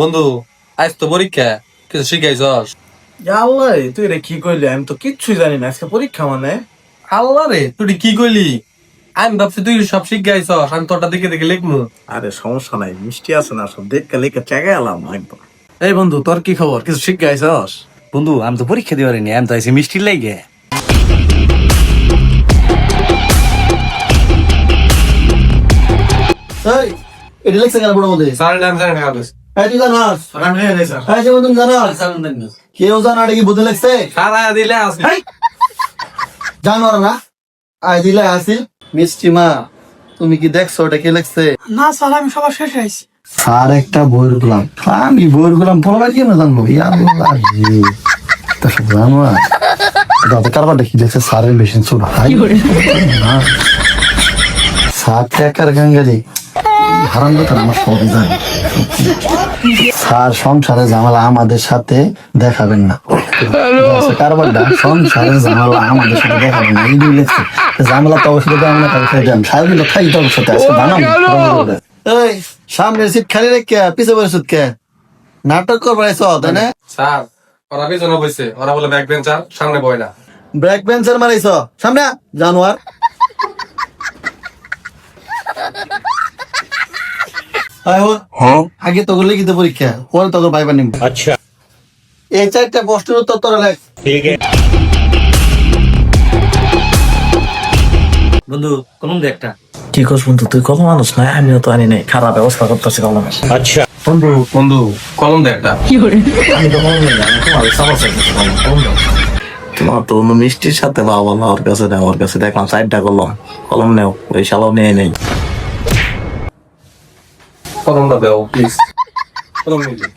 বন্ধু আজ তো পরীক্ষা কিছু শিখাইছস? আল্লাহ তুই রে কি করলি আমি তো কিচ্ছুই জানি না আজকে পরীক্ষা মানে। আল্লাহ রে তুই কি কইলি? আমি ভাবছি তুই সব শিখাইছস আমি তোরটা দেখে দেখে লিখমু। আরে সমস্যা নাই মিষ্টি আছে না সব দেখতে লেখা চেগে এলাম একদম। এই বন্ধু তোর কি খবর? কিছু আইসস বন্ধু আমি তো পরীক্ষা দিবার নি আমি তো আইসি মিষ্টির লাগে। এই এটি লেখছে কেন বড় মধ্যে না কাগজ এই তুই জানাস? হয়ে যে তুমি জানাস? কেউ জানা কি বুঝে লেখছে? দিলে আসবে। না? আই দিলে আসিল মিষ্টি মা তুমি কি দেখছ এটা কি লেখছে? না স্যার আমি সবার শেষে আইছি। একটা বইয়ের গুলাম। আমি বইয়ের গুলাম পড়াবার কি না জানব জানো দাদা কারবার দেখি দেখছে স্যারের মেশিন ট্যাকার গাঙ্গালি। হারাম কথা আমার সবই জানি স্যার সংসারে ঝামেলা আমাদের সাথে দেখাবেন না। কারবারটা। সংসারের ঝামেলা আমাদের সাথে দেখাবেন না। এই দুই ঝামেলা তো অবশ্যই দেবেন না তাদের সাথে দেন। সাহেব কিন্তু খাই তো অবশ্যই আছে বানাম এই সামনের সিট খালি রেখে পিছে বসে সুদ কে নাটক করবার আইছো তাই না? স্যার ওরা পিছনে বসে ওরা বলে ব্যাক বেঞ্চার সামনে বয় না। ব্রেক বেঞ্চার মারাইছো। সামনে জানোয়ার। আগে তো লিখিত পরীক্ষা পরে তোকে পাইবা নিম। আচ্ছা। এই চারটা প্রশ্নের উত্তর তোরা লেখ। বন্ধু কলম দে একটা। কি করছ বন্ধু? তুই কত মানুষ নাই আমিও তো আনি নাই। খারাপ ব্যবস্থা করতেছি কলমের বন্ধু বন্ধু কলম দে একটা। আমি তো কলম নেই আমি তোমার কলম কলম তোমার তো মিষ্টির সাথে বাবা ওর কাছে দেয় ওর কাছে দেখলাম সাইডটা করলাম কলম নেও ওই শালাও নিয়ে নেই। কলমটা দেও প্লিজ কলম নিয়ে যাও।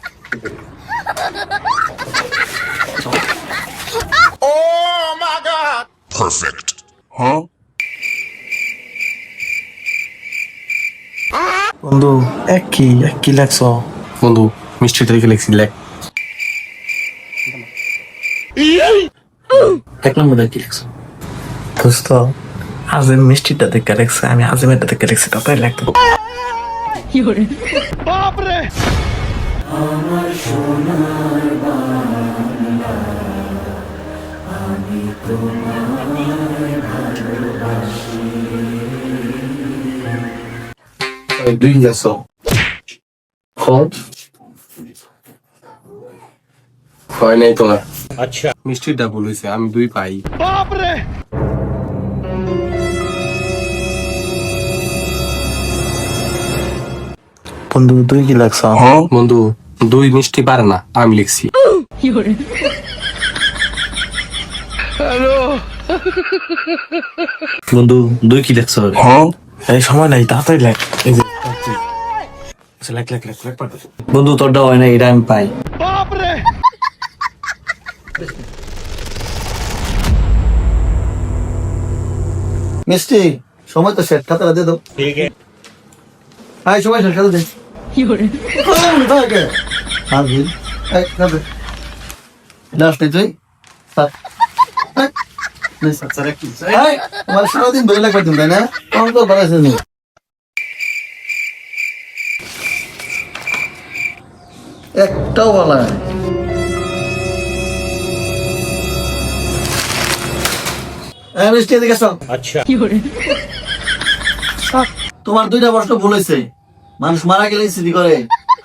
বন্ধু এক কি এক কি লাগছ বন্ধু মিষ্টি তারিখে লিখছি লেখ। এক নম্বর কি লাগছ দোস্ত আজিম মিষ্টিটা দেখে লেখছে আমি আজিমেরটা দেখে লেখছি তাই লাগতো দুই গেছো হয় নাই তোমার আচ্ছা। মিষ্টিটা হয়েছে আমি দুই পাই বন্ধু তুই কি লাগছ বন্ধু দুই মিষ্টি পারে না আমি লিখছি। বন্ধু দুই কি দেখছ এই সময় নাই তাড়াতাড়ি লেখ। এই যে আচ্ছা, লেখ লেখ লেখ লেখ। বন্ধু তোরটা হয় না এটা আমি পাই। মিষ্টি সময় তো শেষ খাতাটা দিয়ে দাও। ঠিক হ্যাঁ সময় শেষ খাতা দে সারাদিন বই লাগবে তুমি তাই না অঙ্ক বাড়াইছে একটাও বলা নাই। এই মিষ্টি এদিকে এসো তোমার দুইটা প্রশ্ন ভুল হয়েছে। মানুষ মারা গেলে স্মৃতি করে।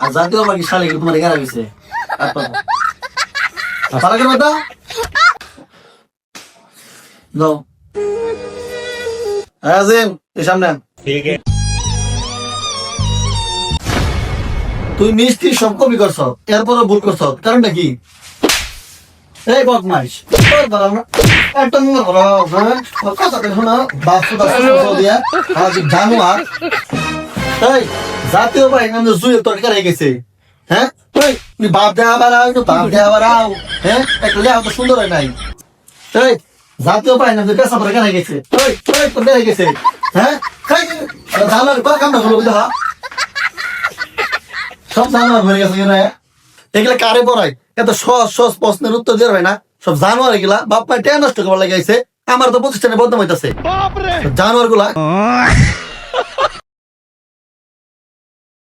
আর জাতীয় পাখি শালে গেলে তোমার এগারা গেছে হ্যাঁ আজিম এই সামনে তুই মিষ্টি সব কপি করছ এরপরও ভুল করছ কারণটা কি? এই বদমাইশ একটা নম্বর কথা দিয়া আজ এই জাতীয় ভাই নাম জুয়েল তরকার গেছে। হ্যাঁ? তুমি বাপ দেওয়া আবার আও একটু বাপ দেওয়া আবার আও। হ্যাঁ? একটা লেখা তো সুন্দর হয় নাই। এই জাতীয় ভাই নাম পেশা তরকার হয়ে গেছে? ওই তোর হয়ে গেছে। হ্যাঁ? জানার কয় কামটা হলো বুঝা? সব জানোয়ার হয়ে গেছে কিনা এগুলা কারে পড়ায়? এত সহজ সহজ প্রশ্নের উত্তর দিয়ে হয় না। সব জানোয়ার এগুলা। বাপ মা নষ্ট করবার লাগে আইছে আমার তো প্রতিষ্ঠানে বদনাম হইতাছে। জানোয়ারগুলা